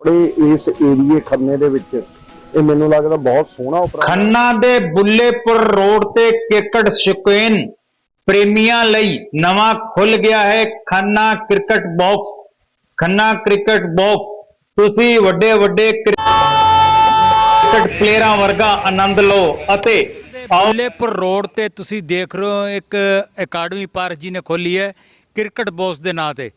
ਆਪਣੇ ਇਸ ਏਰੀਏ ਖੰਨੇ ਦੇ ਵਿੱਚ ਇਹ ਮੈਨੂੰ ਲੱਗਦਾ ਬਹੁਤ ਸੋਹਣਾ ਉਪਰਾਲਾ। ਖੰਨਾ ਦੇ ਬੁੱਲੇਪੁਰ ਰੋਡ ਤੇ ਕ੍ਰਿਕਟ ਸ਼ੌਕੀਨ ਪ੍ਰੇਮੀਆਂ ਲਈ ਨਵਾਂ ਖੁੱਲ ਗਿਆ ਹੈ Khanna cricket box. Khanna cricket box ਤੁਸੀਂ ਵੱਡੇ ਵੱਡੇ ਕ੍ਰਿਕਟ ਪਲੇਅਰਾਂ ਵਰਗਾ ਆਨੰਦ ਲਓ ਅਤੇ ਬੁੱਲੇਪੁਰ ਰੋਡ ਤੇ ਤੁਸੀਂ ਦੇਖ ਰਹੇ ਹੋ ਇੱਕ ਅਕੈਡਮੀ ਪਾਰਕ ਜੀ ਨੇ ਖੋਲੀ ਹੈ ਕ੍ਰਿਕਟ ਬੋਸ ਦੇ ਨਾਂ ਤੇ।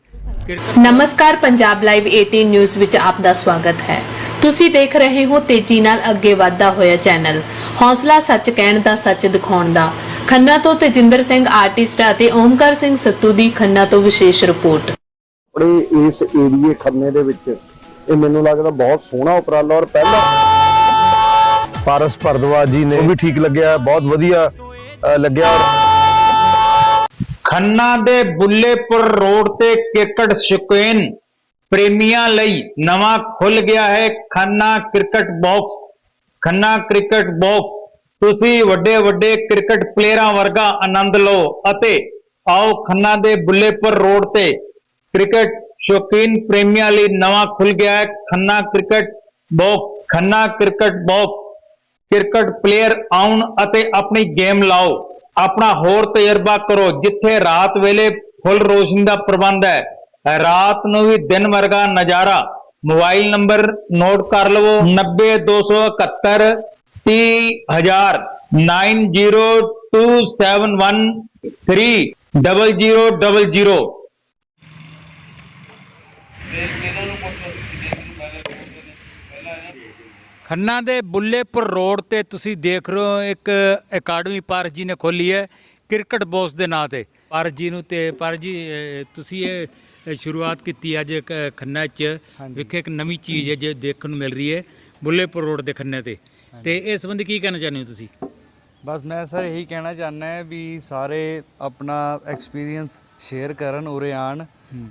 ਨਮਸਕਾਰ ਪੰਜਾਬ ਲਾਈਵ 18 ਨਿਊਜ਼ ਵਿੱਚ ਆਪ ਦਾ ਸਵਾਗਤ ਹੈ। ਤੁਸੀਂ ਦੇਖ ਰਹੇ ਹੋ ਤੇਜ਼ੀ ਨਾਲ ਅੱਗੇ ਵਧਦਾ ਹੋਇਆ ਚੈਨਲ। ਹੌਸਲਾ ਸੱਚ ਕਹਿਣ ਦਾ ਸੱਚ ਦਿਖਾਉਣ ਦਾ। ਖੰਨਾ ਤੋਂ ਤੇਜਿੰਦਰ ਸਿੰਘ ਆਰਟਿਸਟ ਅਤੇ ਓਮਕਾਰ ਸਿੰਘ ਸੱਤੂ ਦੀ ਖੰਨਾ ਤੋਂ ਵਿਸ਼ੇਸ਼ ਰਿਪੋਰਟ। ਆਪਣੇ ਇਸ ਏਰੀਏ ਖੰਨੇ ਦੇ ਵਿੱਚ ਇਹ ਮੈਨੂੰ ਲੱਗਦਾ ਬਹੁਤ ਸੋਹਣਾ ਉਪਰਾਲਾ ਔਰ ਪਹਿਲਾ ਪਾਰਸ ਭਰਦਵਾਜ ਜੀ ਨੇ ਉਹ ਵੀ ਠੀਕ ਲੱਗਿਆ ਬਹੁਤ ਵਧੀਆ ਅ, ਲੱਗਿਆ ਔਰ ਖੰਨਾ ਦੇ ਬੁੱਲੇਪੁਰ ਰੋਡ ਤੇ ਕ੍ਰਿਕਟ ਸ਼ੌਕੀਨ ਪ੍ਰੇਮੀਆਂ ਲਈ ਨਵਾਂ ਖੁੱਲ ਗਿਆ ਹੈ Khanna cricket box. Khanna cricket box. ਤੁਸੀਂ ਵੱਡੇ ਵੱਡੇ ਕ੍ਰਿਕਟ ਪਲੇਅਰਾਂ ਵਰਗਾ ਆਨੰਦ ਲਓ ਅਤੇ ਆਓ ਖੰਨਾ ਦੇ ਬੁੱਲੇਪੁਰ ਰੋਡ ਤੇ ਕ੍ਰਿਕਟ ਸ਼ੌਕੀਨ ਪ੍ਰੇਮੀਆਂ ਲਈ ਨਵਾਂ ਖੁੱਲ ਗਿਆ ਹੈ Khanna cricket box. Khanna cricket box. Cricket player ਆਉਣ ਅਤੇ ਆਪਣੀ ਗੇਮ ਲਾਓ। ਆਪਣਾ ਹੋਰ ਤਜਰਬਾ ਕਰੋ, ਜਿੱਥੇ ਰਾਤ ਵੇਲੇ ਫੁੱਲ ਰੋਸ਼ਨੀ ਦਾ ਪ੍ਰਬੰਧ ਹੈ। ਰਾਤ ਨੂੰ ਵੀ ਦਿਨ ਵਰਗਾ ਨਜ਼ਾਰਾ। ਮੋਬਾਈਲ ਨੰਬਰ ਨੋਟ ਕਰ ਲਵੋ 90271 30000 9027130000 ਖੰਨਾ ਦੇ ਬੁੱਲੇਪੁਰ ਰੋਡ ਤੇ ਤੁਸੀਂ ਦੇਖ ਰਹੇ ਹੋ ਇੱਕ ਅਕੈਡਮੀ ਪਾਰਕ ਜੀ ਨੇ ਖੋਲੀ ਹੈ ਕ੍ਰਿਕਟ ਬੋਸ ਦੇ ਨਾਂ ਤੇ। ਪਾਰਕ ਜੀ ਨੂੰ ਤੇ ਪਾਰਕ ਜੀ ਅਹ, ਤੁਸੀਂ ਇਹ ਸ਼ੁਰੂਆਤ ਕੀਤੀ ਅੱਜ ਕ- ਖੰਨਾ 'ਚ ਵਿਖੇ ਇੱਕ ਨਵੀਂ ਚੀਜ਼ ਹੈ ਜੇ ਦੇਖਣ ਨੂੰ ਮਿਲ ਰਹੀ ਹੈ ਬੁੱਲੇਪੁਰ ਰੋਡ ਦੇ ਖੰਨੇ ਤੇ। ਤੇ ਇਸ ਸੰਬੰਧੀ ਕੀ ਕਹਿਣਾ ਚਾਹੁੰਦੇ ਹੋ ਤੁਸੀਂ? ਬਸ ਮੈਂ ਸਰ ਇਹੀ ਕਹਿਣਾ ਚਾਹੁੰਦਾ ਹੈ ਵੀ ਸਾਰੇ ਆਪਣਾ ਐਕਸਪੀਰੀਅੰਸ ਸ਼ੇਅਰ ਕਰਨ ਉਰੇ ਆਣ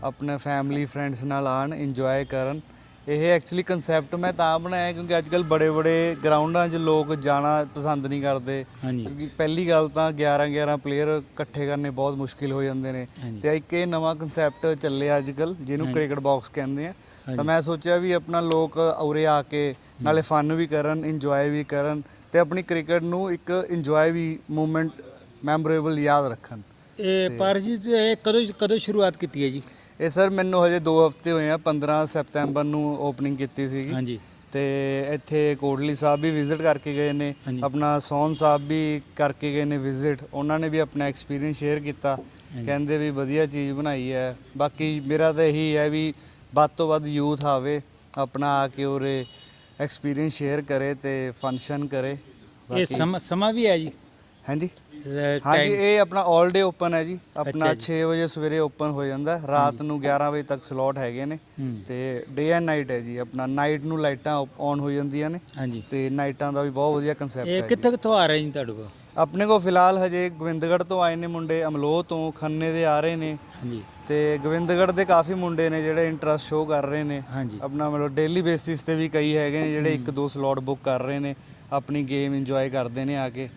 ਆਪਣੇ ਫੈਮਿਲੀ ਫਰੈਂਡਸ ਨਾਲ ਆਣ ਇੰਜੋਏ ਕਰਨ। ਇਹ ਐਕਚੁਅਲੀ ਕਨਸੈਪਟ ਮੈਂ ਤਾਂ ਬਣਾਇਆ ਕਿਉਂਕਿ ਅੱਜ ਕੱਲ ਬੜੇ ਬੜੇ ਗਰਾਊਂਡਾਂ 'ਚ ਲੋਕ ਜਾਣਾ ਪਸੰਦ ਨਹੀਂ ਕਰਦੇ। ਹਾਂਜੀ। ਕਿਉਂਕਿ ਪਹਿਲੀ ਗੱਲ ਤਾਂ 11 11 ਪਲੇਅਰ ਇਕੱਠੇ ਕਰਨੇ ਬਹੁਤ ਮੁਸ਼ਕਿਲ ਹੋ ਜਾਂਦੇ ਨੇ। ਤੇ ਇੱਕ ਇਹ ਨਵਾਂ ਕਨਸੈਪਟ ਚੱਲਿਆ ਅੱਜ ਕੱਲ ਜਿਹਨੂੰ ਕ੍ਰਿਕਟ ਬਾਕਸ ਕਹਿੰਦੇ ਆ। ਤਾਂ ਮੈਂ ਸੋਚਿਆ ਵੀ ਆਪਣਾ ਲੋਕ ਉਰੇ ਆ ਕੇ ਨਾਲੇ ਫਨ ਵੀ ਕਰਨ ਇੰਜੋਏ ਵੀ ਕਰਨ ਤੇ ਆਪਣੀ ਕ੍ਰਿਕਟ ਨੂੰ ਇੱਕ ਇੰਜੋਏ ਵੀ ਮੂਮੈਂਟ ਮੈਮੋਰੇਬਲ ਯਾਦ ਰੱਖਣ। ਇਹ ਪਾਰਕ ਜੀ ਇਹ ਕਦੋਂ ਕਦੋਂ ਸ਼ੁਰੂਆਤ ਕੀਤੀ ਹੈ ਜੀ? ਇਹ ਸਰ ਮੈਨੂੰ ਹਜੇ 2 ਹਫ਼ਤੇ ਹੋਏ ਆ 15 ਸਪਟੈਂਬਰ ਨੂੰ ਓਪਨਿੰਗ ਕੀਤੀ ਸੀਗੀ। ਹਾਂਜੀ। ਤੇ ਇੱਥੇ ਕੋਟਲੀ ਸਾਹਿਬ ਵੀ ਵਿਜ਼ਿਟ ਕਰਕੇ ਗਏ ਨੇ ਹਾਂਜੀ। ਆਪਣਾ ਸੌਨ ਸਾਹਿਬ ਵੀ ਕਰਕੇ ਗਏ ਨੇ ਵਿਜ਼ਿਟ ਉਹਨਾਂ ਨੇ ਵੀ ਆਪਣਾ ਐਕਸਪੀਰੀਅੰਸ ਸ਼ੇਅਰ ਕੀਤਾ। ਕਹਿੰਦੇ ਵੀ ਵਧੀਆ ਚੀਜ਼ ਬਣਾਈ ਹੈ। ਬਾਕੀ ਮੇਰਾ ਤਾਂ ਇਹੀ ਹੈ ਵੀ ਵੱਧ ਤੋਂ ਵੱਧ ਯੂਥ ਆਵੇ ਆਪਣਾ ਆ ਕੇ ਉਰੇ ਐਕਸਪੀਰੀਅੰਸ ਸ਼ੇਅਰ ਕਰੇ ਤੇ ਫੰਕਸ਼ਨ ਕਰੇ। ਇਹ ਬਾਕੀ- ਸਮਾਂ ਸਮਾਂ ਵੀ ਹੈ ਜੀ। ਹਾਂਜੀ? ਹਾਂਜੀ ਇਹ ਆਪਣਾ 올 ਡੇ ਓਪਨ ਹੈ ਜੀ। ਆਪਣਾ ਅੱਛਾ ਜੀ। 6 ਵਜੇ ਸਵੇਰੇ ਓਪਨ ਹੋ ਜਾਂਦਾ। ਰਾਤ ਨੂੰ 11 ਵਜੇ ਤੱਕ ਸਲੋਟ ਹੈਗੇ ਨੇ। ਤੇ ਡੇ ਐਂਡ ਨਾਈਟ ਹੈ ਜੀ। ਆਪਣਾ ਨਾਈਟ ਨੂੰ ਲਾਈਟਾਂ ਔਨ ਹੋ ਜਾਂਦੀਆਂ ਨੇ। ਹਾਂਜੀ। ਤੇ ਨਾਈਟਾਂ ਦਾ ਵੀ ਬਹੁਤ ਵਧੀਆ ਕਨਸੈਪਟ ਹੈ ਇਹ। ਕਿੱਥੋਂ ਕਿੱਥੋਂ ਆ ਰਹੇ ਜੀ ਤੁਹਾਡੇ ਕੋਲ? ਆਪਣੇ ਕੋਲ ਫਿਲਹਾਲ ਹਜੇ ਗੋਬਿੰਦਗੜ੍ਹ ਤੋਂ ਆਏ ਨੇ ਮੁੰਡੇ। ਅਮਲੋਹ ਤੋਂ ਖੰਨੇ ਦੇ ਆ ਰਹੇ ਨੇ। ਹਾਂਜੀ। ਤੇ ਗੋਬਿੰਦਗੜ੍ਹ ਦੇ ਕਾਫੀ ਮੁੰਡੇ ਨੇ ਜਿਹੜੇ ਇੰਟਰਸਟ ਸ਼ੋਅ ਕਰ ਰਹੇ ਨੇ। ਹਾਂਜੀ। ਆਪਣਾ ਮਤਲਬ ਡੇਲੀ ਬੇਸਿਸ ਤੇ ਵੀ ਕਈ ਹੈਗੇ ਨੇ ਜਿਹੜੇ ਇੱਕ ਦੋ ਸਲੋਟ ਬੁੱਕ ਕਰ ਰਹੇ ਨੇ। ਆਪਣੀ ਗੇਮ ਇੰਜੋਏ ਕਰਦੇ ਨੇ ਆ ਕੇ।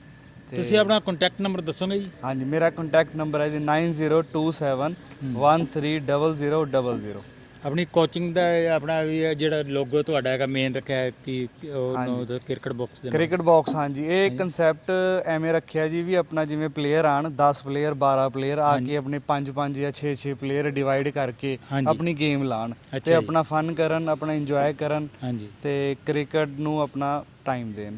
ਤੁਸੀਂ ਆਪਣਾ ਕੰਟੈਕਟ ਨੰਬਰ ਦੱਸੋਗੇ ਜੀ? ਹਾਂਜੀ ਮੇਰਾ ਕੰਟੈਕਟ ਨੰਬਰ ਹੈ ਜੀ 9027130000 ਆਪਣੀ ਕੋਚਿੰਗ ਦਾ ਆਪਣਾ ਵੀ ਜਿਹੜਾ ਲੋਗੋ ਤੁਹਾਡਾ ਹੈਗਾ ਮੇਨ ਰੱਖਿਆ ਹੈ ਕਿ ਉਹ ਕ੍ਰਿਕਟ ਬਾਕਸ ਦੇ। ਕ੍ਰਿਕਟ ਬਾਕਸ ਹਾਂਜੀ। ਇਹ ਕਨਸੈਪਟ ਐਵੇਂ ਰੱਖਿਆ ਜੀ ਵੀ ਆਪਣਾ ਜਿਵੇਂ ਪਲੇਅਰ ਆਣ 10 ਪਲੇਅਰ 12 ਪਲੇਅਰ ਆ ਕੇ ਆਪਣੇ 5 5 ਜਾਂ 6 6 ਪਲੇਅਰ ਡਿਵਾਈਡ ਕਰਕੇ। ਆਪਣੀ ਗੇਮ ਲਾਣ ਤੇ। ਆਪਣਾ ਫਨ ਕਰਨ ਆਪਣਾ ਇੰਜੋਏ ਕਰਨ ਤੇ ਕ੍ਰਿਕਟ ਨੂੰ ਆਪਣਾ ਟਾਈਮ ਦੇਣ।